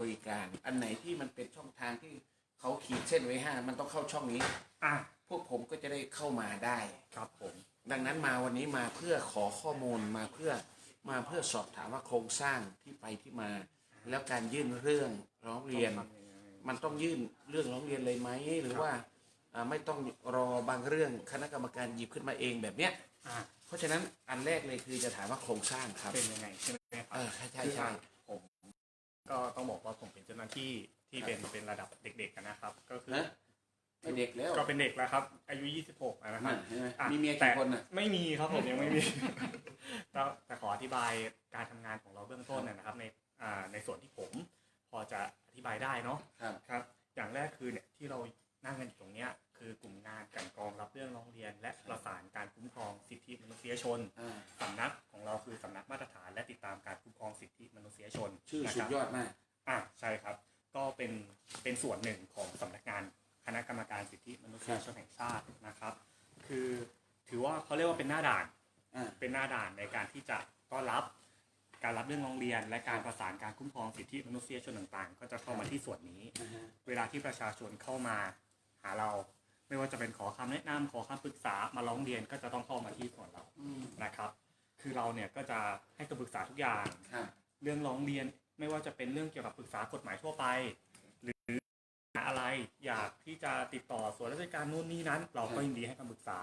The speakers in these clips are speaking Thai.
บริการ อันไหนที่มันเป็นช่องทางที่เขาขีดเส้นไว้ห้ามันต้องเข้าช่องนี้ อะพวกผมก็จะได้เข้ามาได้ ครับผม ดังนั้นมาวันนี้มาเพื่อขอข้อมูลมาเพื่อมาเพื่อสอบถามว่าโครงสร้างที่ไปที่มา แล้วการยื่นเรื่องร้องเรียน ต้องทำยังไง มันต้องยื่นเรื่องร้องเรียนเลยไหมหรือว่าอ่าไม่ต้องรอบางเรื่องคณะกรรมการหยิบขึ้นมาเองแบบเนี้ย อะเพราะฉะนั้นอันแรกเลยคือจะถามว่าโครงสร้างครับเป็นยังไงใช่ไหมคเอรับอใช่ใช่ใช่ผม ก็ต้องบอกว่าผมเป็นเจ้าหน้าที่ที่เป็นเป็นระดับเด็กๆนะครับ ก็คือฮะไม่เด็กแล้วก็เป็นเด็กแล้วครับ อายุ 26แล้วนะครับนั่นเห็นไหมอะมีเมียแต่ กี่คนอะ ไม่มีครับผมยังไม่มี แต่แต่ขออธิบายการทำงานของเราเบื้องต้นนะครับในอ่าในส่วนที่ผม พอจะอธิบายได้เนาะครับ ครับ อย่างแรกคือเนี่ยที่เรานั่งกันอยู่ตรงเนี้ยคือกลุ่มงานกลันกรองรับเรื่องร้องเรียน และประสานการคุ้มครองสิทธิมนุษยชนอ่า สำนัก สุคดรับยอดมากอะใช่ครับ ก็เป็นเป็นส่วนหนึ่งของสำนักงานคณะกรรมการสิทธิมนุษยชนแห่งชาตินะครับ คือถือว่าเขาเรียกว่าเป็นหน้าด่านอ่าเป็นหน้าด่านในการที่จะต้อนรับการรับเรื่องร้องเรียน และการประสานการคุ้มครองสิทธิมนุษยชนต่างๆ ก็จะเข้ามาที่ส่วนนี้อ่าฮะเวลาที่ประชาชนเข้ามาหาเรา ไม่ว่าจะเป็นขอคำแนะนำขอคำปรึกษามาร้องเรียนก็จะต้องเข้ามาที่ส่วนเราอืมนะครับ คือเราเนี่ยก็จะให้คำปรึกษาทุกอย่างครับเรื่องร้องเรียน ไม่ว่าจะเป็นเรื่องเกี่ยวกับปรึกษากฎหมายทั่วไป หรือหาอะไรอยากที่จะติดต่อส่วนราชการนู่นนี่นั้น เราก็ยินดีให้คำปรึกษา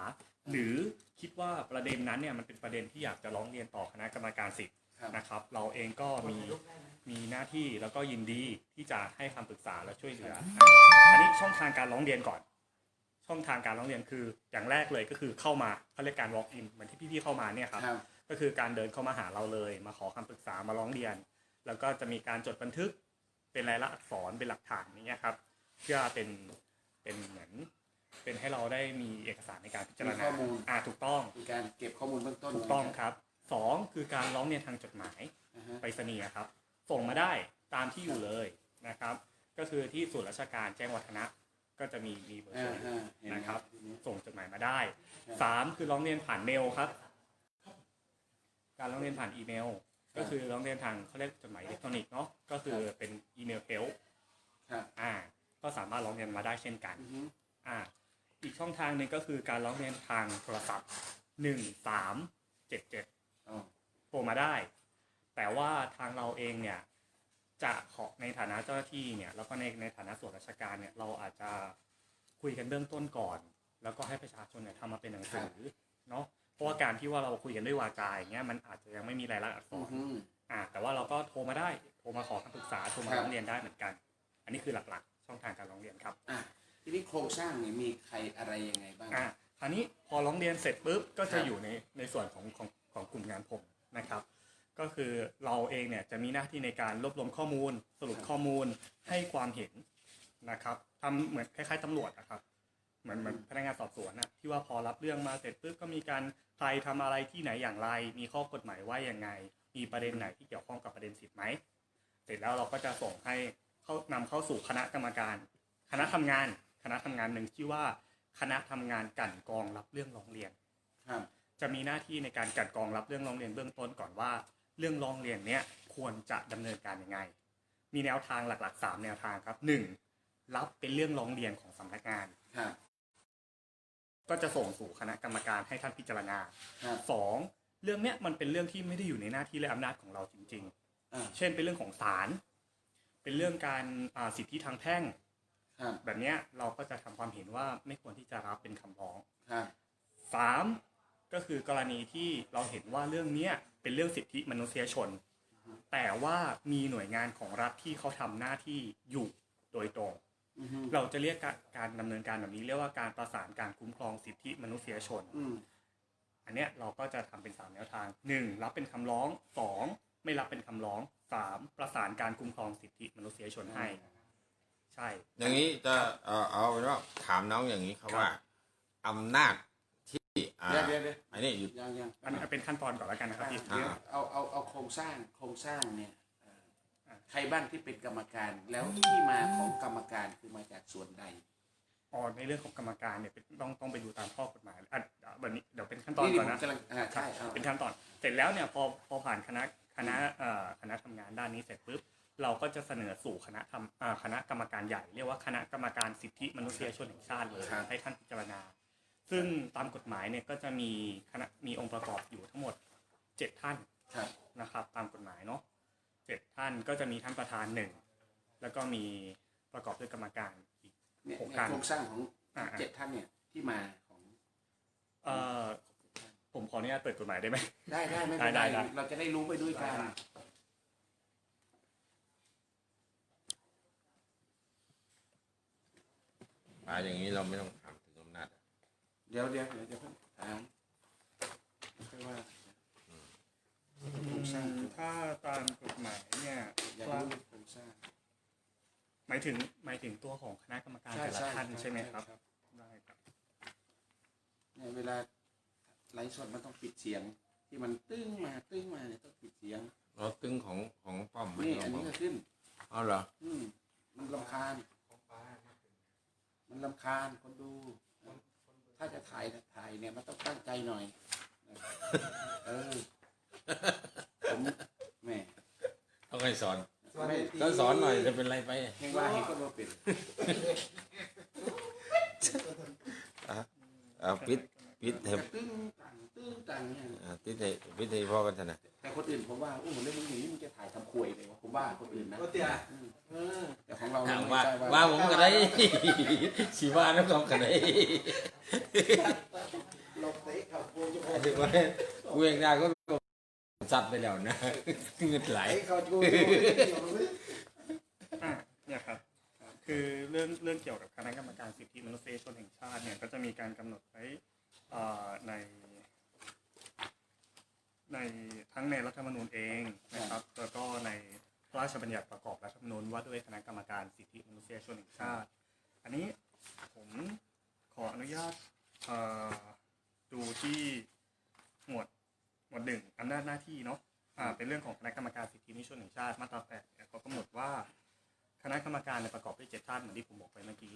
หรือคิดว่าประเด็นนั้นเนี่ยมันเป็นประเด็นที่อยากจะร้องเรียนต่อคณะกรรมการสิทธิ์ครับนะครับ เราเองก็มีมีหน้าที่แล้วก็ยินดีที่จะให้คำปรึกษาและช่วยเหลืออะอันนี้ช่องทางการร้องเรียนก่อน ช่องทางการร้องเรียนคืออย่างแรกเลยก็คือเข้ามาเขาเรียกการ walk in เหมือนที่พี่ๆเข้ามาเนี่ยครับครับก็คือการเดินเข้ามาหาเราเลย มาขอคำปรึกษามาร้องเรียน แล้วก็จะมีการจดบันทึกเป็นลายลักษณ์อักษรเป็นหลักฐานอย่างเงี้ยครับ เพื่อเป็นเป็นเหมือนเป็นให้เราได้มีเอกสารในการพิจารมีณาข้อมูล อ่าถูกต้องมีการเก็บข้อมูลเบื้องต้นถูกต้องครับสองคือการร้องเรียนทางจดหมายอ่าฮะไปรษณีย์ครับ ส่งมาได้ตามที่อยู่เลยนะครับ ก็คือที่ศูนย์ราชการแจ้งวัฒนะ ก็จะมีมีเบอร์อ่าโทรอ่าเห็ไหมนะครับ ทีนี้ ส่งจดหมายมาได้ครับ สามคือร้องเรียนผ่านเมลครับ การร้องเรียนผ่านอีเมล ก็คือร้องเรียนทางเขาเรียกจดหมายอิเล็กทรอนิกส์เนาะก็คือเป็นอีเมลเฮลครับอ่า ก็สามารถร้องเรียนมาได้เช่นกันอือฮึอ่า อีกช่องทางหนึ่งก็คือการร้องเรียนทางโทรศัพท์หนึ่งสามเจ็ดเจ็ดอ๋อโทรมาได้ แต่ว่าทางเราเองเนี่ย จะขอในฐานะเจ้าหน้าที่เนี่ย แล้วก็ในในฐานะส่วนราชการเนี่ย เราอาจจะคุยกันเบื้องต้นก่อน แล้วก็ให้ประชาชนเนี่ยทำมาเป็นหนังสือเนาะเพ ราะว่าการที่ว่าเราคุยกันด้วยวาจาอย่างเงี้ยมันอาจจะยังไม่มีรายลักษณ์อักษอือรฮึอ่า แต่ว่าเราก็โทรมาได้โทรมาขอคำปรึกษาโทรมาครับร้องเรียนได้เหมือนกัน อันนี้คือหลักๆ ช่องทางการร้องเรียนครับอะทีนี้โครงสร้างเนี่ยมีใครอะไรยังไงบ้างอะคราวนี้พอร้องเรียนเสร็จปุ๊บก็ครัจะบอยู่ในในส่วนของของของกลุ่มงานผมนะครับ ก็คือเราเองเนี่ยจะมีหน้าที่ในการรวบรวมข้อมูล สรุปข้อมูลให้ความเห็นนะครับทำเหมือนคล้ายๆตำรวจนะครับ เหมือนเหมือนพนักงานสอบสวนนะที่ว่าพอรับเรื่องมาเสร็จปุ๊บก็มีการใครทำอะไรที่ไหนอย่างไร มีข้อกฎหมายว่าอย่างไง มีประเด็นไหนที่เกี่ยวข้องกับประเด็นสิทธิ์ไหมเสร็จแล้วเราก็จะส่งให้เข้านำเข้าสู่คณะกรรมการ คณะทำงาน คณะทำงานหนึ่งชื่อว่าคณะทำงานกลั่นกรองรับเรื่องร้องเรียนครับจะมีหน้าที่ในการกลั่นกรองรับเรื่องร้องเรียนเบื้องต้นก่อนว่า เรื่องร้องเรียนเนี้ยควรจะดำเนินการยังไง มีแนวทางหลักๆ 3 แนวทางครับ 1. รับเป็นเรื่องร้องเรียนของสำนักงานครับ ก็จะส่งสู่คณะกรรมการให้ท่านพิจารณาครับ 2. เรื่องเนี้ยมันเป็นเรื่องที่ไม่ได้อยู่ในหน้าที่และอำนาจของเราจริง อ่า ๆ เช่น เป็นเรื่องของศาลเป็นเรื่องการอ่าสิทธิทางแพ่ง ครับแบบเนี้ยเราก็จะทำความเห็นว่าไม่ควรที่จะรับเป็นคำร้อง ครับ สามก็คือกรณีที่เราเห็นว่าเรื่องเนี้ยเป็นเรื่องสิทธิมนุษยชน แต่ว่ามีหน่วยงานของรัฐที่เขาทำหน้าที่อยู่โดยตรงอือฮึ เราจะเรียกการการดำเนินการแบบนี้เรียกว่าการประสานการคุ้มครองสิทธิมนุษยชนอืมอันเนี้ยเราก็จะทำเป็นสามแนวทางหนึ่งรับเป็นคำร้องสองไม่รับเป็นคำร้องสามประสานการคุ้มครองสิทธิมนุษยชนให้ ใช่ อย่างนี้จะเอาเอาเป็นว่าถามน้องอย่างนี้ครับครับว่าอำนาจที่อ่าเดี๋ยวเดี๋ยวเดี๋ยวอันนี้อยู่ยังยังอันนี้เป็นขั้นตอนก่อนแล้วกันนะครับพี่อ่าเอาเอาเอาโครงสร้างโครงสร้างเนี่ยเอ่ออะ ใครบ้างที่เป็นกรรมการแล้วที่มาของกรรมการคือมาจากส่วนใดอ๋อในเรื่องของกรรมการเนี่ยเป็นต้องต้องไปดูตามข้อกฎหมายอะแบบนี้เดี๋ยวเป็นขั้นตอนนี่ก่อนผมนะกำลังอ่าใช่เอาเป็นขั้นตอน เสร็จแล้วเนี่ยพอพอผ่านคณะคณะเอ่อคณะทำงานด้านนี้เสร็จปุ๊บเราก็จะเสนอสู่คณะทำอ่าคณะกรรมการใหญ่เรียกว่าคณะกรรมการสิทธิมนุษยชนแห่งชาติเลยครับ ให้ท่านพิจารณา ซึ่งตามกฎหมายเนี่ยก็จะมีคณะมีองค์ประกอบอยู่ทั้งหมดเจ็ดท่านครับนะครับ ตามกฎหมายเนาะ เจ็ดท่านก็จะมีท่านประธานหนึ่งแล้วก็มีประกอบด้วยกรรมการอีกเนี่ยหกในท่าน โครงสร้างของอ่า เจ็ดท่านเนี่ยที่มาของเอ่อผมขออนุญาตเปิดกฎหมายได้ไหม ได้ได้ไม่เป็นได้ไรได้เราจะได้รู้ไปด้วยกันอ่าอย่างนี้เราไม่ต้องถามถึงอำนาจอะเดี๋ยวเดี๋ยวเดี๋ยวจะเพิ่งถามค่อยว่า โครงสร้างถ้าตามกฎหมายเนี่ยอยากว่ารู้โครงสร้าง หมายถึงหมายถึงตัวของคณะกรรมการใช่แต่ละใช่ท่านใช่ไหมครับใช่ได้ครับเนี่ยเวลาไลฟ์สดมันต้องปิดเสียง ที่มันตึ้งมาตึ้งมาเนี่ยต้องปิดเสียงเราตึงของของป้อมไหมนี่เราอันบอนี้กก็ขึ้นเอาเหรออืมมันลำคาญ มันลำคาญคนดู ถ้าจะถ่ายถ่ายเนี่ยมันต้องตั้งใจหน่อย เออ ผมแหม่ต้องให้สอนไม่ก็สอนหน่อยจะเป็นไรไปเห็นว่าเห็นก็ว่าเป็นอ่าปิดปิดเถกอะระตึ้งตังตึ้งตังเนี่ยอ่าปิดให้ปิดให้พ่อกันเถอะนะแต่คนอื่นผมว่าโอ้โหเรื่องมึงอย่างนี้มึงจะถ่ายทำควยเลยวะผมว่าคนอื่นนะก็เตี้ยอืมเออแต่ของเราถาเนี่ยมว่าไม่ใช่ว่าผมก็ได้สีว่าน้ำตกกันได้ลงเตะเขาโกงจะโกงถึงว่ากูเองได้ก็ สัตว์ไปแล้วนะเงินไหลไอ้เขาจะโกงเกี่ยวเลยอะเนี่ยครับ คือเรื่องเรื่องเกี่ยวกับคณะกรรมการสิทธิมนุษยชนแห่งชาติเนี่ยก็จะมีการกำหนดไว้อ่อใน ในทั้งในรัฐธรรมนูญเองนะครับ แล้วก็ในพระราชบัญญัติประกอบรัฐธรรมนูญว่าด้วยคณะกรรมการสิทธิมนุษยชนแห่งชาติ อันนี้ผมขออนุญาตเอ่อดูที่หมวด หมวดหนึ่งอำนาจหน้าที่เนาะอ่าเป็นเรื่องของคณะกรรมการสิทธิมนุษยชนแห่งชาติมาตราแปดเนี่ยเขากำหนดว่า คณะกรรมการเนี่ยประกอบด้วยเจ็ดท่านเหมือนที่ผมบอกไปเมื่อกี้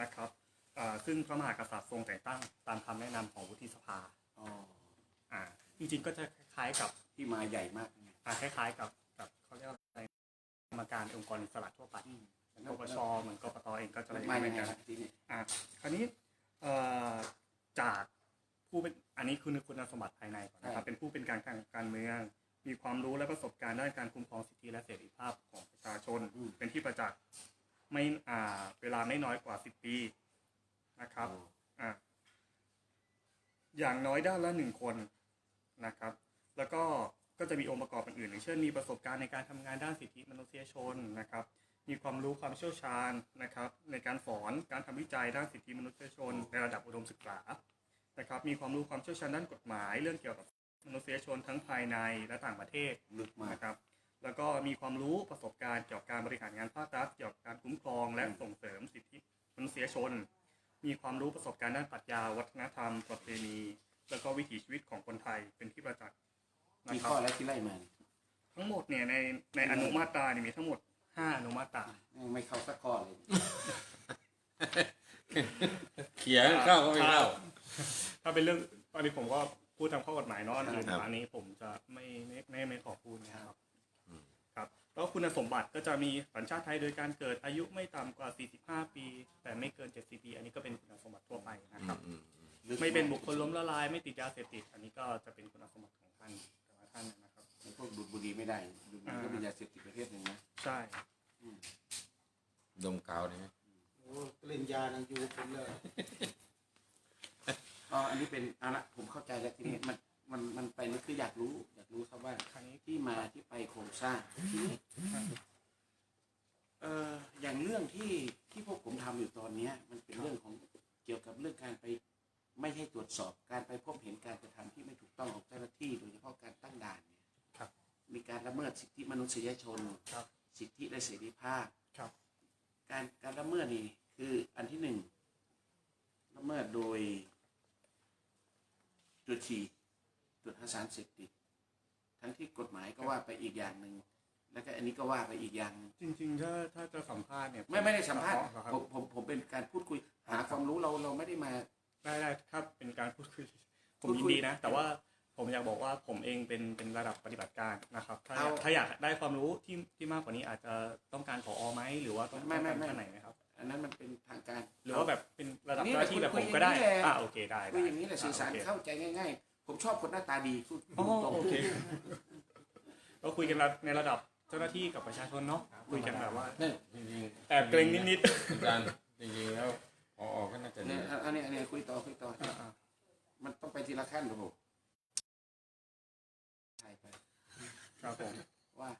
นะครับอ่าซึ่งพระมหากษัตริย์ทรงแต่งตั้งตามคำแนะนำของวุฒิสภาอ๋ออ่าจริงๆก็จะคล้ายๆกับที่มาใหญ่มากนะอ่าคล้ายๆกับกับเขาเรียกว่าอะไรกรรมการองค์กรอิสระทั่วไปเหมือนปปชเหมือนกปตเองก็จะมันไม่มาเหมืยัองนไงกันครับที่นี่อะคราวนี้เอ่อจาก ผู้เป็นอันนี้คือคุณสมบัติภายในก่อนนะครับเป็นผู้เป็นกลารทางการเมือง มีความรู้และประสบการณ์ด้านการคุ้มครองสิทธิและเสรีภาพของประชาชน เป็นที่ประจักษ์ไม่อ่าเวลาไม่น้อยกว่า10ปีนะครับอะอย่างน้อยด้านละหนึ่งคนนะครับ แล้วก็ก็จะมีองค์ประกอบอื่นๆอย่างเช่นมีประสบการณ์ในการทำงานด้านสิทธิมนุษยชนนะครับ มีความรู้ความเชี่ยวชาญนะครับ ในการสอนการทำวิจัยด้านสิทธิมนุษยชน ในระดับอุดมศึกษา นะครับมีความรู้ความเชี่ยวชาญด้านกฎหมาย เรื่องเกี่ยวกับมนุษยชนทั้งภายในและต่างประเทศลึกมาก นะครับแล้วก็มีความรู้ประสบการณ์เกี่ยวกับการบริหารงานภาครัฐเกี่ยวกับการคุ้มครองและส่งเสริมสิทธิมนุษยชน มีความรู้ประสบการณ์ด้านปรัชญาวัฒนธรรม ประเพณี แล้วก็วิถีชีวิตของคนไทยเป็นที่ประจักษ์นะมีครัข้อบแล้วที่ไล่มาเนี่ยทั้งหมดเนี่ยในในอนุมาตราเนี่ยมีทั้งหมด 5 อนุมาตรา ไม่เข้าสักข้อเลย เขียนเข้าก็ไม่เข้า ถ้าเป็นเรื่องตอนนี้ผมก็พูดตามข้อกฎหมายเนอะอันอื่นครับอันนี้ผมจะไม่ไม่ไม่ไม่ขอพูดนะครับอืมครับแล้วคุณสมบัติก็จะมีสัญชาติไทยโดยการเกิดอายุไม่ต่ำกว่า 45 ปี แต่ไม่เกิน 70 ปี อันนี้ก็เป็นคุณสมบัติทั่วไปนะครับอืมอืมลึกไม่เป็นบุคคลล้มละลาย ไม่ติดยาเสพติด อันนี้ก็จะเป็นคุณสมบัติของท่านแต่ละท่านนะครับพวกดูดบุหรี่ไม่ได้ดูดบุหรี่ก็อ่าเป็นยาเสพติดประเภทหนึ่งนะใช่ดมกาวได้ไหมโอ้เล่นยาในยูผมเลย อ๋ออันนี้เป็นเอาละผมเข้าใจแล้วทีนี้มันมันมันไปนี่คืออยากรู้ อยากรู้ครับว่าคราวนี้ที่มาที่ไปโครงสร้างทีนี้เอ่ออย่างเรื่องที่ที่พวกผมทำอยู่ตอนเนี้ย มันเป็นเรื่องของเกี่ยวกับเรื่องการไป ไม่ให้ตรวจสอบการไปพบเห็นการกระทำที่ไม่ถูกต้องของเจ้าหน้าที่ โดยเฉพาะการตั้งด่านเนี่ยครับมีการละเมิดสิทธิมนุษยชน ครับสิทธิและเสรีภาพ ครับ การการละเมิดนี่คืออันที่หนึ่งละเมิดโดย ตรวจฉี่ตรวจหาสารเสพติดทั้งที่กฎหมายก็ว่าไปอีกอย่างหนึ่งแล้วก็อันนี้ก็ว่าไปอีกอย่างหนึ่งจริงๆถ้าถ้าจะสัมภาษณ์เนี่ยไม่ไม่ได้สัมภาษณ์อ๋อครับผมผมผมเป็นการพูดคุยหาความรู้เราเราไม่ได้มา ได้ได้ถ้าเป็นการพูดคุยผมพูดยิคุนยดีนะ แต่ว่าผมผมอยากบอกว่าผมเองเป็นเป็นระดับปฏิบัติการนะครับ ถ้าเอา ถ้าอยากได้ความรู้ที่ที่มากกว่านี้อาจจะต้องการขออไหมหรือว่าต้องไม่ไม่ไม่ต้องการท่านไหนไหมครับ อันนั้นมันเป็นทางการหรือว่าแบบเป็นระดับนี่เจ้าหน้าที่แหแบละบคุผยมก็ได้อย่างนี้แหละอ่าโอเคได้คุยอย่างนี้แหละสื่อสารโอเคเข้าใจง่าย ๆ ผมชอบคนหน้าตาดีพูดอ๋อตรงโอเคก็คุยกันในระดับเจ้าหน้าที่กับประชาชนเนาะคุยกันแบบว่านี่จริงๆแอบเกรงนิดอาจารย์จริงๆแล้วพอก็น่าจะๆดีเนี่ยอันนี้อันนี้คุยต่อคุยต่อๆอ่ามันต้องไปทีละขั้นครับผมใช่ไปๆครับผมว่า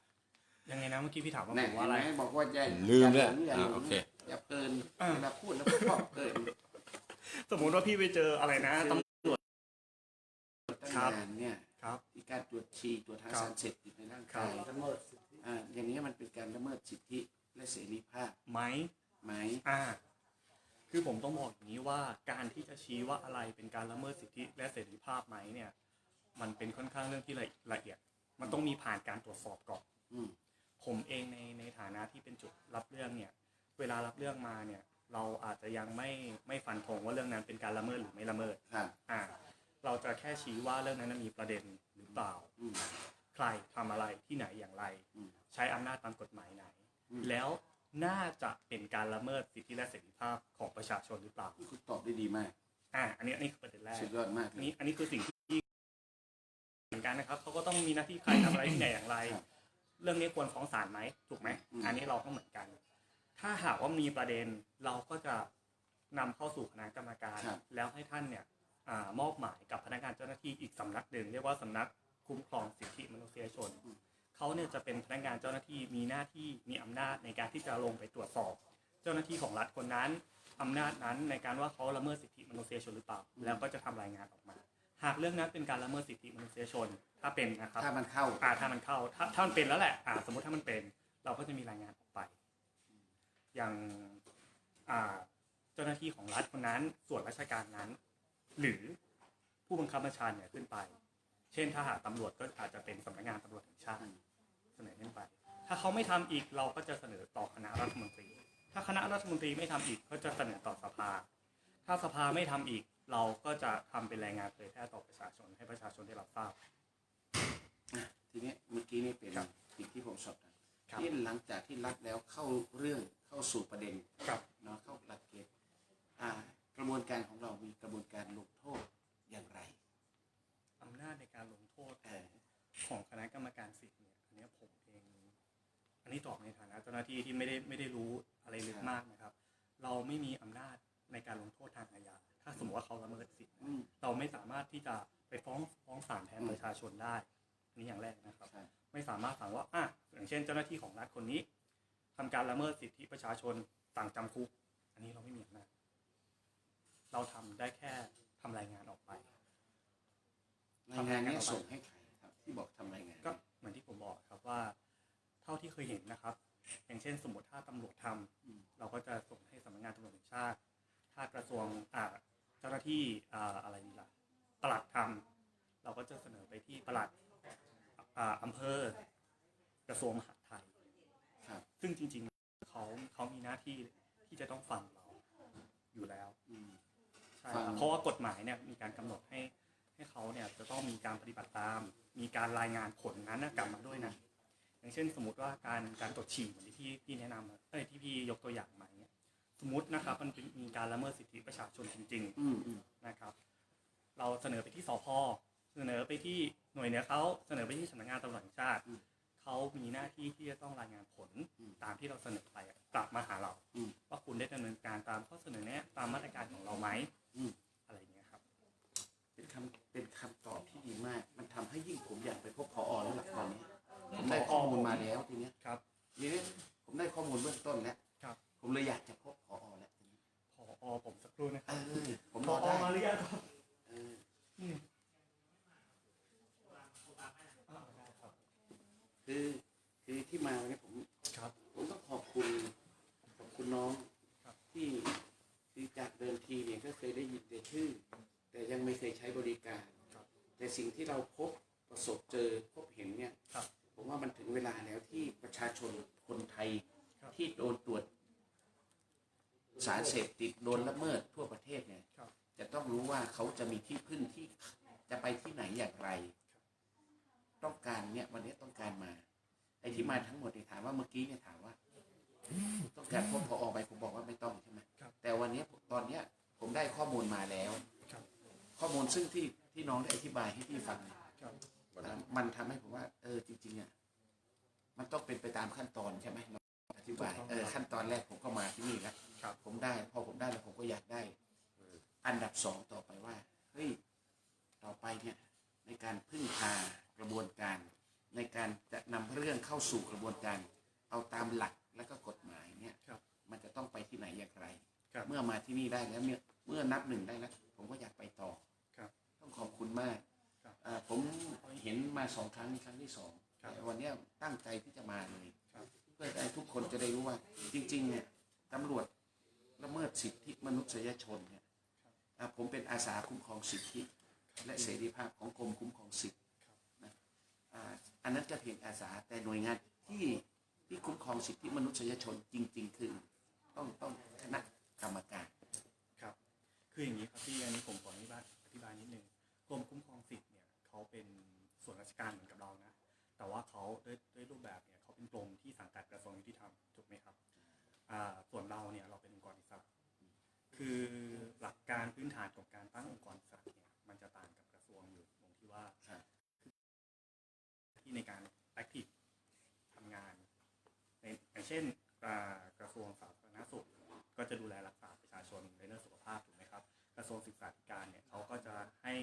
ยังไงนะเมื่อกี้พี่ถามว่าแน่ผมว่าอะไรเห็นไหมบอกว่าอย่าลืมเลยอย่าอ่าหลงโอเค อย่าเพลินอ่าเวลาพูดแล้วชอบเพลินสมมุติว่าพี่ไปเจออะไรนะตำรวจตั้งครับนานเนี่ยครับที่การตรวจฉี่ตรวจหาครับสารเสพติดในร่างครักาบยละเมิดสิทธิอ่าอย่างนี้มันเป็นการละเมิดสิทธิและเสรีภาพไหมไหมอ่าคือผมต้องบอกอย่างนี้ว่าการที่จะชี้ว่าอะไรเป็นการละเมิดสิทธิและเสรีภาพไหมเนี่ย มันเป็นค่อนข้างเรื่องที่ละละเอียด มันต้องมีผ่านการตรวจสอบก่อนอืมผมเองในในฐานะที่เป็นจุดรับเรื่องเนี่ย เวลารับเรื่องมาเนี่ย เราอาจจะยังไม่ไม่ฟันธงว่าเรื่องนั้นเป็นการละเมิดหรือไม่ละเมิดครับอ่าเราจะแค่ชี้ว่าเรื่องนั้นนะมีประเด็นหรือเปล่า อืม ใครทำอะไรที่ไหนอย่างไร อืม ใช้อำนาจตามกฎหมายไหน อืม แล้วน่าจะเป็นการละเมิดสิทธิและเสรีภาพของประชาชนหรือเปล่าคุณตอบได้ดีมากอ่าอันนี้อันนี้คือประเด็นแรก สุดยอดมากอันนี้อันนี้คือสิ่งที่เหมือนกันนะครับเขาก็ต้องมีหน้าที่ใครทำอะไรที่ไหนอย่างไร ครับเรื่องนี้ควรฟ้องศาลไหมถูกไหมอืม อันนี้เราก็เหมือนกัน ถ้าหากว่ามีประเด็นเราก็จะนำเข้าสู่คณะกรรมการ ครับ แล้วให้ท่านเนี่ยอามอบหมายกับพนักงานเจ้าหน้าที่อีกสำนักหนึ่งเรียกว่าสำนักคุ้มครองสิทธิมนุษยชน เขาเนี่ยจะเป็นพนักงานเจ้าหน้าที่มีหน้าที่มีอำนาจในการที่จะลงไปตรวจสอบ เจ้าหน้าที่ของรัฐคนนั้นอำนาจนั้นในการว่าเขาละเมิดสิทธิมนุษยชนหรือเปล่า แล้วก็จะทำรายงานออกมา หากเรื่องนั้นเป็นการละเมิดสิทธิมนุษยชนถ้าเป็นนะครับ ถ้ามันเข้า อ่าถ้ามันเข้าถ้าถ้ามันเป็นแล้วแหละอ่าสมมติถ้ามันเป็น เราก็จะมีรายงานออกไป อย่างอ่าเจ้าหน้าที่ของรัฐคนนั้น ส่วนราชการนั้น หรือผู้บังคับบัญชาเนี่ยขึ้นไป เช่นถ้าหากตำรวจก็อาจจะเป็นสำนักงานตำรวจแห่งชาติเสนอขึ้นไป ถ้าเขาไม่ทำอีกเราก็จะเสนอต่อคณะรัฐมนตรี ถ้าคณะรัฐมนตรีไม่ทำอีกก็จะเสนอต่อสภา ถ้าสภาไม่ทำอีกเราก็จะทำเป็นรายงานเผยแพร่ต่อประชาชนให้ประชาชนได้รับทราบทีนี้เมื่อกี้นี่เป็นครับสิ่งที่ผมสอบถาม ครับ ที่หลังจากที่รับแล้วเข้าเรื่องเข้าสู่ประเด็นครับ เนาะเข้าหลักเกณฑ์อ่ากระบวนการของเรามีกระบวนการลงโทษอย่างไร อำนาจในการลงโทษเออของคณะกรรมการสิทธิ์เนี่ยอันเนี้ยผมเอง อันนี้ตอบในฐานะเจ้าหน้าที่ที่ไม่ได้ไม่ได้รู้อะไรลึกมากนะครับ เราไม่มีอำนาจในการลงโทษทางอาญาถ้าสมมติว่าเขาละเมิดสิทธิ์อืม เราไม่สามารถที่จะไปฟ้องฟ้องศาลแทนอืมประชาชนได้อันนี้อย่างแรกนะครับ ใช่ ไม่สามารถสั่งว่าอะ อย่างเช่น เจ้าหน้าที่ของรัฐคนนี้ทำการละเมิดสิทธิประชาชนสั่งจำคุก ระทรวงมหาดไทยครับซึ่งจริงๆเขาเขามีหน้าที่ที่จะต้องฟังเราอยู่แล้วอืม ใช่ฟังครับเพราะว่ากฎหมายเนี่ยมีการกำหนดให้ให้เขาเนี่ยจะต้องมีการปฏิบัติตาม มีการรายงานผลนั้นนะกลับมาด้วยนะอย่างเช่น สมมติว่าการการตรวจฉี่เหมือนที่พี่แนะนำอะเอ้ยที่พี่ยกตัวอย่างมาเนี่ยสมมตินะครับมันเป็นมีการละเมิดสิทธิประชาชนจริงอืมอืมๆนะครับ เราเสนอไปที่สพเสนอไปที่หน่วยเหนือเขาเสนอไปที่สำนักงานตำรวจแห่งชาติ เขามีหน้าที่ที่จะต้องรายงานผลตามที่เราเสนอไปอะกลับมาหาเราอืมว่าคุณได้ดำเนินการตามข้อเสนอแนะตามมาตรการของเราไหมอืมอะไรอย่างเงี้ยครับ เป็นคำเป็นคำตอบที่ดีมาก มันทำให้ยิ่งผมอยากไปพบพอแล้วหลักตอนนี้ผมได้ข้อมูลมาแล้วทีเนี้ยครับทีนี้ผมได้ข้อมูลเบื้องต้นแล้วครับผมเลยอยากจะพบพอแล้วทีนี้พอผมสักครู่นะคเอรับอผมพรออได้มาหรือยังครับ เออ อืม คือคือที่มาวันนี้ผมครับ ผมต้องขอบคุณขอบคุณน้องครับที่คือจากเดิมทีเนี่ยก็เคยได้ยินแต่ชื่อ แต่ยังไม่เคยใช้บริการครับแต่สิ่งที่เราพบประสบเจอพบเห็นเนี่ยครับผมว่ามันถึงเวลาแล้วที่ประชาชนคนไทยครับที่โดนตรวจ สารเสพติดโดนละเมิดทั่วประเทศเนี่ยครับจะต้องรู้ว่าเขาจะมีที่พึ่งที่จะไปที่ไหนอย่างไร ต้องการเนี่ยวันนี้ต้องการมา ไอ้ที่มาทั้งหมดเนี่ยถามว่าเมื่อกี้เนี่ยถามว่า ต้องการพบพอไปผมบอกว่าไม่ต้องใช่ไหมครับแต่วันนี้ตอนเนี้ยผมได้ข้อมูลมาแล้วครับข้อมูลซึ่งที่ที่น้องได้อธิบายให้พี่ฟังเนี่ยครับอ่ามันทำให้ผมว่า เออจริงๆอะมันต้องเป็นไปตามขั้นตอนใช่ไหมน้องอธิบายเออขั้นตอนแรกผมก็มาที่นี่แล้วครับผมได้ พอผมได้แล้วผมก็อยากได้ อันดับสองต่อไปว่าเฮ้ยต่อไปเนี่ยในการพึ่งพา กระบวนการ ในการจะนำเรื่องเข้าสู่กระบวนการ เอาตามหลักและก็กฎหมายเนี่ยครับมันจะต้องไปที่ไหนอย่างไรครับเมื่อมาที่นี่ได้แล้วเนี่ยเมื่อนับหนึ่งได้แล้วผมก็อยากไปต่อครับต้องขอบคุณมากครับอ่าผมเห็นมาสองครั้งนี่ครั้งที่สองครับแต่วันเนี้ยตั้งใจที่จะมาเลยครับเพื่อให้ทุกคนจะได้รู้ว่า จริง ๆ เนี่ยตำรวจละเมิดสิทธิมนุษยชนเนี่ยอ่าผมเป็นอาสาคุ้มครองสิทธิ และเสรีภาพของกรมคุ้มครองสิทธินะ อ่าอันนั้นก็เพียงอาสาแต่หน่วยงานที่ที่คุ้มครองสิทธิมนุษยชนจริง ๆ คือต้องต้องคณะกรรมการครับ คืออย่างนี้ครับพี่อันนี้ผมขออธิบายอธิบายนิดนึงกรมคุ้มครองสิทธิ์เนี่ยเขาเป็นส่วนราชการเหมือนกับเรานะ แต่ว่าเขาด้วยด้วยรูปแบบเนี่ยเขาเป็นกรมที่สังกัดกระทรวงยุติธรรมถูกไหมครับอ่าส่วนเราเนี่ยเราเป็นองค์กรอิสระคือหลักการพื้นฐานของการตั้งองค์กรอิสระเนี่ยมันจะต่างกับกระทรวงอยู่ตรงที่ว่าครับ ที่ในการ active ทำงานในอย่างเช่นอ่ากระทรวงสาธารณสุข ก็จะดูแลรักษาประชาชนในเรื่องสุขภาพถูกไหมครับ กระทรวงศึกษาธิการเนี่ยเขาก็จะให้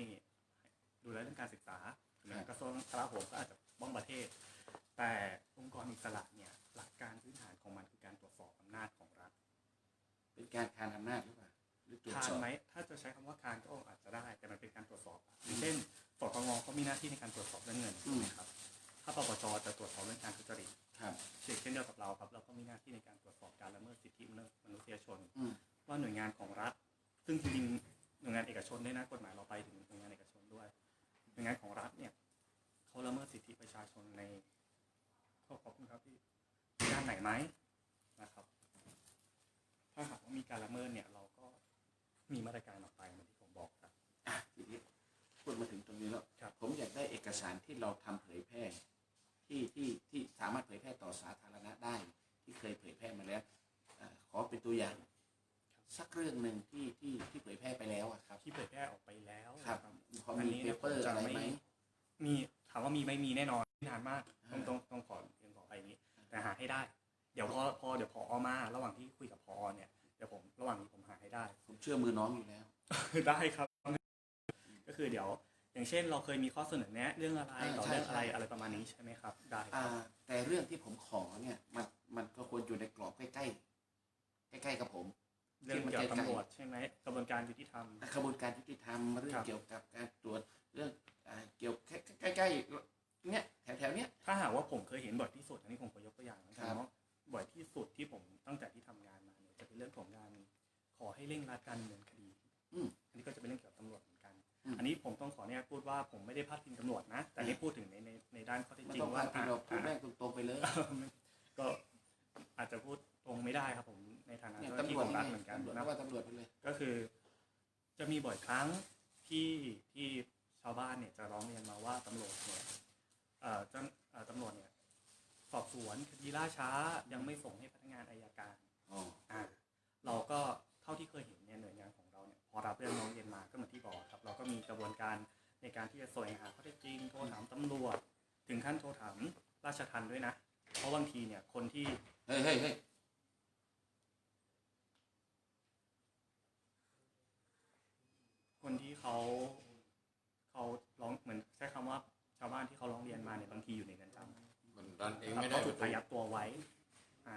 ดูแลเรื่องการศึกษาถูกไหมครับกระทรวงกลาโหมก็อาจจะป้องประเทศ แต่องค์กรอิสระเนี่ยหลักการพื้นฐานของมันคือการตรวจสอบอำนาจของรัฐ เป็นการคานอำนาจหรือเปล่าหรือตรวจคาสนอบไหมถ้าจะใช้คำว่าคานก็อาจจะได้ แต่มันเป็นการตรวจสอบอย่างเช่นสตงเขามีหน้าที่ในการตรวจสอบเรื่องเงินถูกไหมครับ ถ้าปปชจะตรวจสอบเรื่องการทุจริตครับเช่นเดียวกับเราครับ เราก็มีหน้าที่ในการตรวจสอบการละเมิดสิทธิมนุษยชนอืมว่าหน่วยงานของรัฐ ซึ่งจริงๆหน่วยงานเอกชนด้วยนะกฎ อเป็นตัวอย่างสักเรื่องหนึ่งที่ที่ที่เผยแพร่ไปแล้วอะครับ ที่เผยแพร่ออกไปแล้วครับนะพออันมีนี้เปเนี่ยเปอร์ผมจะอะไรไม่ไหมมีถามว่ามีไหม่มีแน่นอนนานมากต้องอ่าต้องต้องขอเรียนขอไปอย่างนี้ แต่หาให้ได้ เดี๋ยวพอพอเดี๋ยวพอมาระหว่างที่คุยกับพอเนี่ยเดี๋ยวผมระหว่างนี้ผมหาให้ได้ ผมเชื่อมือน้องอยู่แล้ว ได้ครับ ก็คือเดี๋ยว อย่างเช่น เราเคยมีข้อเสนอแนะเรื่องอะไรอ่าต่อใช่เรื่องอะไรใช่อะไรประมาณนี้ใช่ไหมครับ ได้คอ่ารับแต่เรื่องที่ผมขอเนี่ยมันมันก็ควรอยู่ในกรอบใกล้ๆ ใกล้ๆกับผมเรื่องเกี่ยวกับตำรวจใช่ไหมกระบวนการยุติธรรมกระบวนการยุติธรรมเรื่องครับเกี่ยวกับการตรวจเรื่องอ่าเกี่ยวใกล้ๆเนี่ยแถวๆเนี้ยถ้าหากว่าผมเคยเห็นบ่อยที่สุดอันนี้ผมขอยกตัวอย่างนะคครัรับบเนาะบ่อยที่สุดที่ผมตั้งแต่ที่ทำงานมาเนี่ยจะเป็นเรื่องของการขอให้เร่งรัดการดำเนินคดีอืมอันนี้ก็จะเป็นเรื่องเกี่ยวกับตำรวจเหมือนกันอืมอันนี้ผมต้องขอเนี่ยพูดว่าผมไม่ได้พาดพิงตำรวจนะ แต่นี่พูดถึงในในในด้านข้อเท็จไม่จริงต้องว่าพาที่เราพูดอะแม่งตรงๆไปเลยก็อาจจะพูดตรงไม่ได้ครับผม ในฐานะเนี่ยเจ้าหน้าที่ตำรวขจองรัฐนี่เหมือนกันตำรวจนะว่าตำรวจไปเลย ก็คือ จะมีบ่อยครั้งที่ที่ชาวบ้านเนี่ยจะร้องเรียนมาว่าตำรวจเนี่ยเอ่อเจ้าเอ่อตำรวจเนี่ยสอบสวนคดีล่าช้ายังไม่ส่งให้พนักงานอายการ อ๋ออ่าเราก็เท่าที่เคยเห็นเนี่ยหน่วยงานของเราเนี่ยพอรับเรื่องร้องเรียนมาก็เหมือนที่บอกครับ เราก็มีกระบวนการในการที่จะแสวงหาข้อเท็จจริงโทรถามตำรวจ ถึงขั้นโทรถามราชทัณฑ์ด้วยนะ เพราะบางทีเนี่ยคนที่เฮ้ยเฮ้ยเฮ้ย คนที่ เขาเขาร้องเหมือนใช้คำว่าชาวบ้านที่เขาร้องเรียนมาเนี่ยบางทีอยู่ในเรือนจำมันดันเองครับไม่ได้เขาถูกอายัดตัวไว้อ่า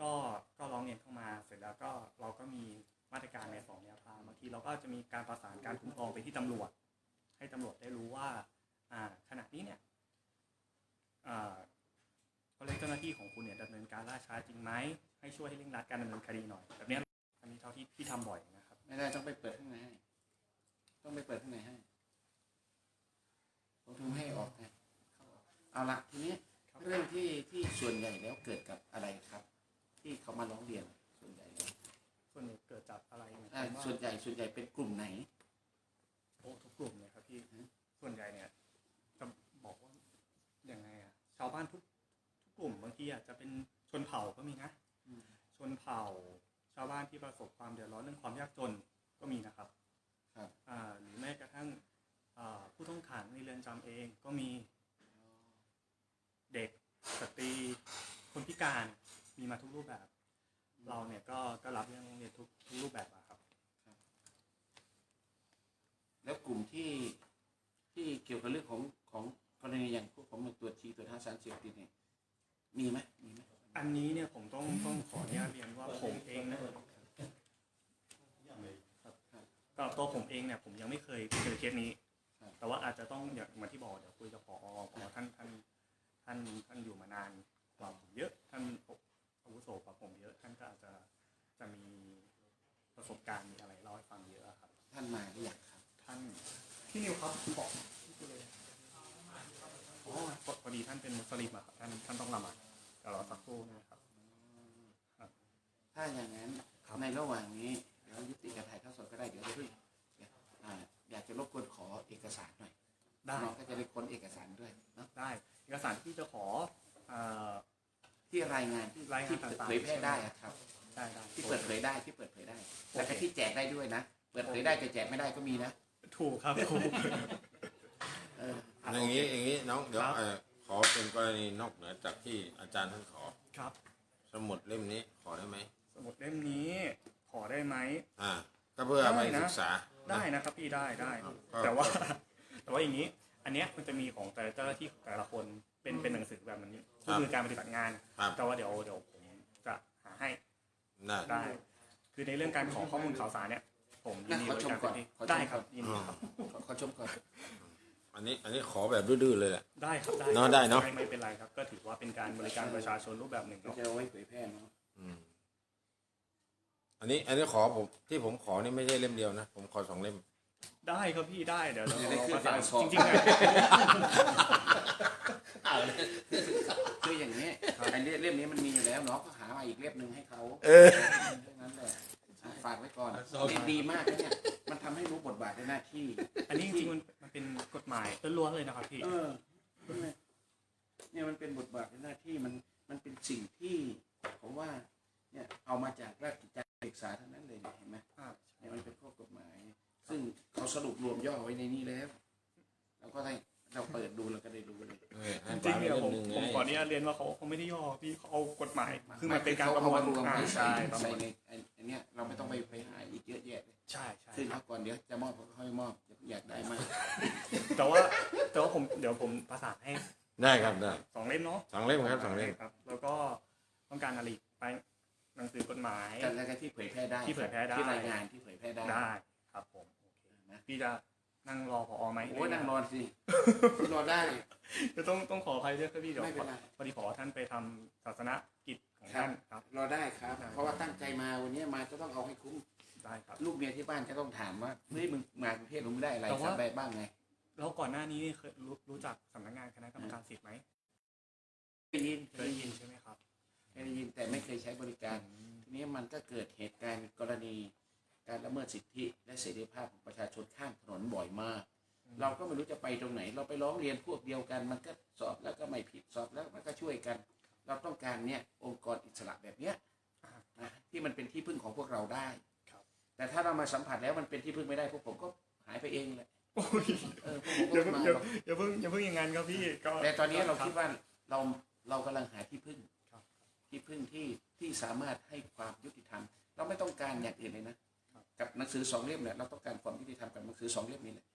ก็ก็ร้องเรียนเข้ามาเสร็จแล้วก็เราก็มีมาตรการในสองแนวทางบางทีเราก็จะมีการประสานการคุ้มครองไปที่ตำรวจ ให้ตำรวจได้รู้ว่า อ่าขณะนี้เนี่ยอ่าเขาเรียกเจ้าหน้าที่ของคุณเนี่ยดำเนินการล่าช้าจริงไหมให้ช่วยให้เร่งรัดการดำเนินคดีหน่อยแบบเนี้ยอันนี้เท่าที่ที่ทำบ่อยนะครับไม่ได้ต้องไปเปิดข้างในให้ ต้องไปเปิดข้างในให้ผมถึงให้ออกไงเอาละทีนี้ครับเรื่องที่ที่ส่วนใหญ่แล้วเกิดกับอะไรครับ ที่เขามาร้องเรียนส่วนใหญ่แล้วส่วนใหญ่เกิดจากอะไรเนี่ยอ่าผมว่าส่วนใหญ่ส่วนใหญ่เป็นกลุ่มไหนโอ้ทุกกลุ่มเลยครับพี่พี่ส่วนใหญ่เนี่ยจะบอกว่าอย่างไงอะชาวบ้านทุกทุกกลุ่มบางทีอาจจะเป็นชนเผ่าก็มีนะอืมชนเผ่าชาวบ้านที่ประสบความเดือดร้อนเรื่องความยากจนก็มีนะครับ ครับ อ่าหรือแม้กระทั่งอ่าผู้ต้องขังในเรือนจำเองก็มีเด็กสตรี คนพิการมีมาทุกรูปแบบ เราเนี่ยก็ก็รับเรื่องโรงเรียนทุกทุกรูปแบบอะครับ แล้วกลุ่มที่ที่เกี่ยวกับเรื่องของของกรณีอย่างพวกผมตัวจทีตัวจท่าสารเสพติดเนี่ยมีไหมมีไหมอันนี้เนี่ยผมต้องต้องขออนุญาตเรียนว่าผมเองนะ ก็ตัวผมเองเนี่ยผมยังไม่เคยเจอเคสนี้ แต่ว่าอาจจะต้องอย่างเหมือนที่บอกเดี๋ยวคุยกับพอพอท่านท่านท่านท่านอยู่มานานกว่าผมเยอะท่านอาวุโสกว่าผมเยอะท่านก็อาจจะจะมีประสบการณ์มีอะไรเล่าให้ฟังเยอะอะครับ ท่านมาหรือยังครับ ท่านพี่นิวครับบอกพี่เลยโอ้พอพอดีท่านเป็นมุสลิมอะครับท่านท่านต้องละหมาดเดี๋ยวรอสักครู่นะครับ ถ้าอย่างนั้นครับในระหว่างนี้ เดี๋ยวยุติการถ่ายทอดสดก็ได้เดี๋ยวเพิ่งอ่าอยากจะรบกวนขอเอกสารหน่อยได้น้องก็จะได้ค้นเอกสารด้วยเนาะได้ เอกสารที่จะขอเอ่อที่รายงานที่รายงานที่ต่างๆเผยแพร่ได้อะครับได้ได้ที่เปิดเผยได้ที่เปิดเผยได้โอเคแล้วก็ที่แจกได้ด้วยนะ เปิดเผยได้แต่แจกไม่ได้ก็มีนะ ถูกครับถูกเอออย่างนี้อย่างนี้น้องเดี๋ยวครับเอ่อขอเป็นกรณีนอกเหนือจากที่อาจารย์ท่านขอครับ สมุดเล่มนี้ขอได้ไหมสมุดเล่มนี้ ขอได้ไหมอ่าก็เพื่อไปได้นะศึกษาได้นะครับพี่ได้ได้ครับแต่ว่า แต่ว่าอย่างนี้ อันเนี้ยมันจะมีของแต่ละเจ้าหน้าที่แต่ละคนเป็นเป็นหนังสือแบบนี้คู่มือการปฏิบัติงานครับแต่ว่าเดี๋ยวเดี๋ยวผมจะหาให้ได้ได้ คือในเรื่องการขอข้อมูลข่าวสารเนี่ย ผมยินดีบริการเต็มที่ขอชมก่อนได้ครับยินดีครับขอขอชมก่อนอันนี้อันนี้ขอแบบดื้อๆเลยแหละได้ครับได้เนอะได้เนอะไม่ไม่เป็นไรครับ ก็ถือว่าเป็นการบริการประชาชนรูปแบบหนึ่งก็เนาะจะเอาไว้เผยแพร่เนาะ อืมอันนี้อันนี้ขอผมที่ผมขอนี่ไม่ใช่เล่มเดียวนะ ผมขอสองเล่ม ได้ครับพี่ได้เดี๋ยวเราเราประสานสองจริงๆเนี่ยคืออย่างนี้ไอ้เล่มเล่มนี้มันมีอยู่แล้วเนาะก็หามาอีกเล่มหนึ่งให้เขาเออแค่นั้นแหละอะฝากไว้ก่อนนี่ดีมากนะเนี่ยมันทำให้รู้บทบาทในหน้าที่ อันนี้จริงๆมันมันเป็นกฎหมายล้วนๆเลยนะครับพี่ เออเนี่ยมันเป็นบทบาทในหน้าที่มันมันเป็นสิ่งที่ผมว่า เนี่ยเอามาจากราชกิจจาศึก ษาทั้งนั้นเลยเนี่ยเห็นไหมอ่าเนี่ยมันเป็นข้อกฎหมาย ซึ่งเขาสรุปรวมย่อไว้ในนี้แล้วเราก็ได้เราเปิดดูเราก็ได้รู้เลยเออให้จริงๆฝากไว้เนี่ยเล่ผมมหนึ่งผมไงขออนุญาตเรียนว่าเขาเขาไม่ได้ย่อพี่เขาเอากฎหมาย คือมันเป็นการเขาประเอามวลมารวมอ่าไว้ใส่ใช่ประใส่มวลในไอ้อันเนี้ยเราไม่ต้องไปไปหาอีกเยอะแยะเลยใช่ใช่ซึ่งเอาก่อนเดี๋ยวจะมอบก็ค่อยมอบอยากได้มากแต่ว่าแต่ว่าผมเดี๋ยวผมประสานให้ได้ครับได้สองเล่มเนาะสองเล่มครับสองเล่มครับ แล้วก็ต้องการอะไรอีกไป หนังสือกฎหมาย กันแล้วก็ที่เผยแพร่ได้ที่เผยแพร่ได้ ที่รายงานที่เผยแพร่ได้ได้ครับผมโอเคนะพี่จะนั่งรอพอไหมโอ้ยนั่งรอสิรอได้จะต้องต้องขออภัยด้วยครับพี่เดี๋ยวไม่เป็นไรพอดีขอท่านไปทำศาสนกิจของท่านครับ รอได้ครับ เพราะว่าตั้งใจมาวันนี้มาจะต้องเอาให้คุ้มได้ครับลูกเมียที่บ้านจะต้องถามว่าเฮ้ยมึงมากรุงเทพมึงได้อะไรแต่ว่าทำอะไรบ้างไงแล้วก่อนหน้านี้เคยรู้รู้จักสำนักงานคณะกรรมการสิทธิ์ไหมได้ยินเคยได้ยินใช่ไหมครับ เคยได้ยินแต่ไม่เคยใช้บริการ ทีนี้มันก็เกิดเหตุการณ์กรณีการละเมิดสิทธิและเสรีภาพของประชาชนข้ามถนนบ่อยมาก เราก็ไม่รู้จะไปตรงไหน เราไปร้องเรียนพวกเดียวกัน มันก็สอบแล้วก็ไม่ผิดสอบแล้วมันก็ช่วยกัน เราต้องการเนี่ยองค์กรอิสระแบบเนี้ยนะที่มันเป็นที่พึ่งของพวกเราได้ครับแต่ถ้าเรามาสัมผัสแล้วมันเป็นที่พึ่งไม่ได้พวกผมก็หายไปเองแหละโอ้ยเออพวกผมอย่าก็เพิ่งมาอย่าหรอกอย่าเพิ่งอย่าเพิ่งอย่างนั้นครับพี่ก็แต่ตอนนี้เรารับคิดว่าเราเรากำลังหาที่พึ่งครับ ที่พึ่งที่ที่สามารถให้ความยุติธรรม เราไม่ต้องการอย่างอื่นเลยนะกับหนังสือสองเล่มเนี่ยเราต้องการความยุติธรรมกับหนังสือสองเล่มนี้แหละ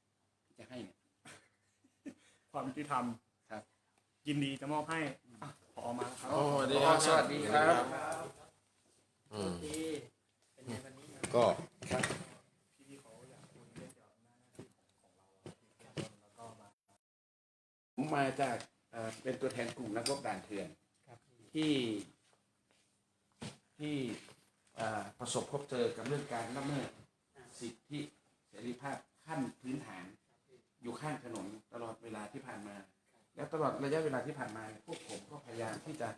ที่จะให้เนี่ยความยุติธรรมครับ ยินดีจะมอบให้อะพอมาแล้วครับโอ้สวัสดีอ๋คอรับสวัสดีครับอืมก็พี่เขาอยากคุยเรื่องเกี่ยวกับหน้าที่ของเราอะที่เป็นต้นแล้วก็มาผมมาจากเอ่อเป็นตัวแทนกลุ่มนักรบด่านเถื่อนที่ ที่ประสบพบเจอกับเรื่องการละเมิดสิทธิเสรีภาพขั้นพื้นฐาน อยู่ข้างถนนตลอดเวลาที่ผ่านมา แล้วตลอดระยะเวลาที่ผ่านมาพวกผมก็พยายามที่จะ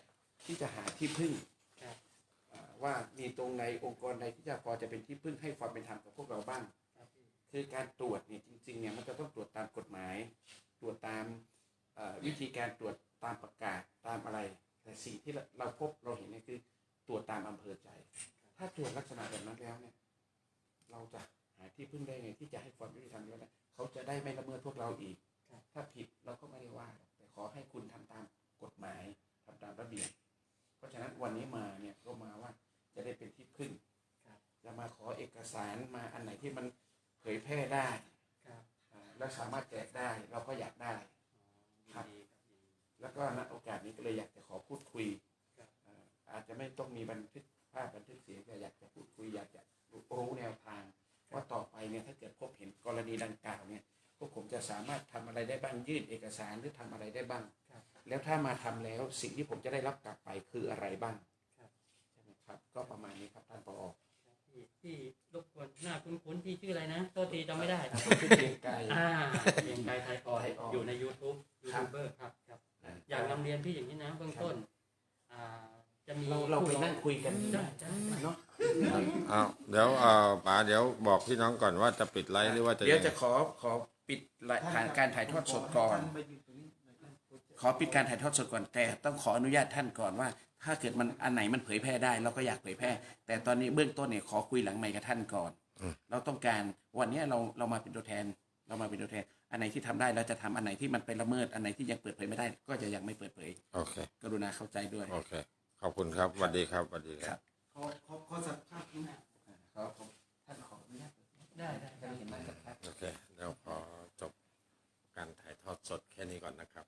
ที่จะหาที่พึ่งว่ามีตรงไหนองค์กรใดที่จะพอจะเป็นที่พึ่งให้ความเป็นธรรมกับพวกเราบ้าง คือการตรวจเนี่ยจริงๆเนี่ยมันจะต้องตรวจตามกฎหมาย ตรวจตามวิธีการตรวจตามประกาศตามอะไร แต่สิ่งที่เราพบเราเห็นเนี่ยคือ ตรวจตามอำเภอใจ ถ้าตรวจลักษณะแบบนั้นแล้วเนี่ย เราจะหาที่พึ่งได้ไงที่จะให้ความยุติธรรมแล้วเนี่ยเขาจะได้ไม่ละเมิดพวกเราอีก ถ้าผิดเราก็ไม่ได้ว่าหรอกแต่ขอให้คุณทำตามกฎหมายทำตามระเบียบ เพราะฉะนั้นวันนี้มาเนี่ยก็มาว่าจะได้เป็นที่พึ่งครับจะมาขอเอกสารมาอันไหนที่มันเผยแพร่ได้ครับอ่าและสามารถแจกได้เราก็อยากได้ครับดีครับดีแล้วก็ณโอกาสนี้ก็เลยอยากจะขอพูดคุยครับ อ่าอาจจะไม่ต้องมีบันทึกภาพบันทึกเสียงแต่อยากจะพูดคุยอยากจะรู้แนวทาง ว่าต่อไปเนี่ยถ้าเกิดพบเห็นกรณีดังกล่าวเนี่ยพวกผมจะสามารถทำอะไรได้บ้างยื่นเอกสารหรือทำอะไรได้บ้างครับแล้วถ้ามาทำแล้วสิ่งที่ผมจะได้รับกลับไปคืออะไรบ้างครับใช่ไหมครับ ก็ประมาณนี้ครับท่านผอที่ที่รบกวนหน้าคุ้นๆที่ชื่ออะไรนะโทษทีจำไม่ได้ผมคือเกรียงไกรอ่าเพียงกายไทยออยไทยออยอยู่ใน YouTube ยูครับทูบเบอร์ครับครับ อยากนำเรียนพี่อย่างนี้นะเบื้องต้นอ่า จะมีเราเราไปนั่งคุยกันได้ได้ได้เนาะอ้าวเดี๋ยวเอ่อป๋าเดี๋ยวบอกพี่น้องก่อนว่าจะปิดไลฟ์หรือว่าจะเดี๋ยวงไงจะขอขอปิดรายการการถ่ายทอดสดก่อนท่าไปอยู่ตรงนี้หน่อยนะขอปิดการถ่ายทอดสดก่อนแต่ต้องขออนุญาตท่านก่อนว่า ถ้าเกิดมันอันไหนมันเผยแพร่ได้ เราก็อยากเผยแพร่ แต่ตอนนี้เบื้องต้นเนี่ยขอคุยหลังไมค์กับท่านก่อน เราต้องการวันนี้เราเรามาเป็นตัวแทน เรามาเป็นตัวแทน อันไหนที่ทำได้เราจะทำอันไหนที่มันไปละเมิดอันไหนที่ยังเปิดเผยไม่ได้ ก็จะยังไม่เปิดเผย โอเคกรุณาเข้าใจด้วย โอเค ขอบคุณครับสวัสดีครับสวัสดีครับ ขอขอขอสักภาพนี้นะขอผมท่านขออนุญาตได้ได้จะเห็นไหมสักภาพ โอเค เดี๋ยวพอจบการถ่ายทอดสดแค่นี้ก่อนนะครับ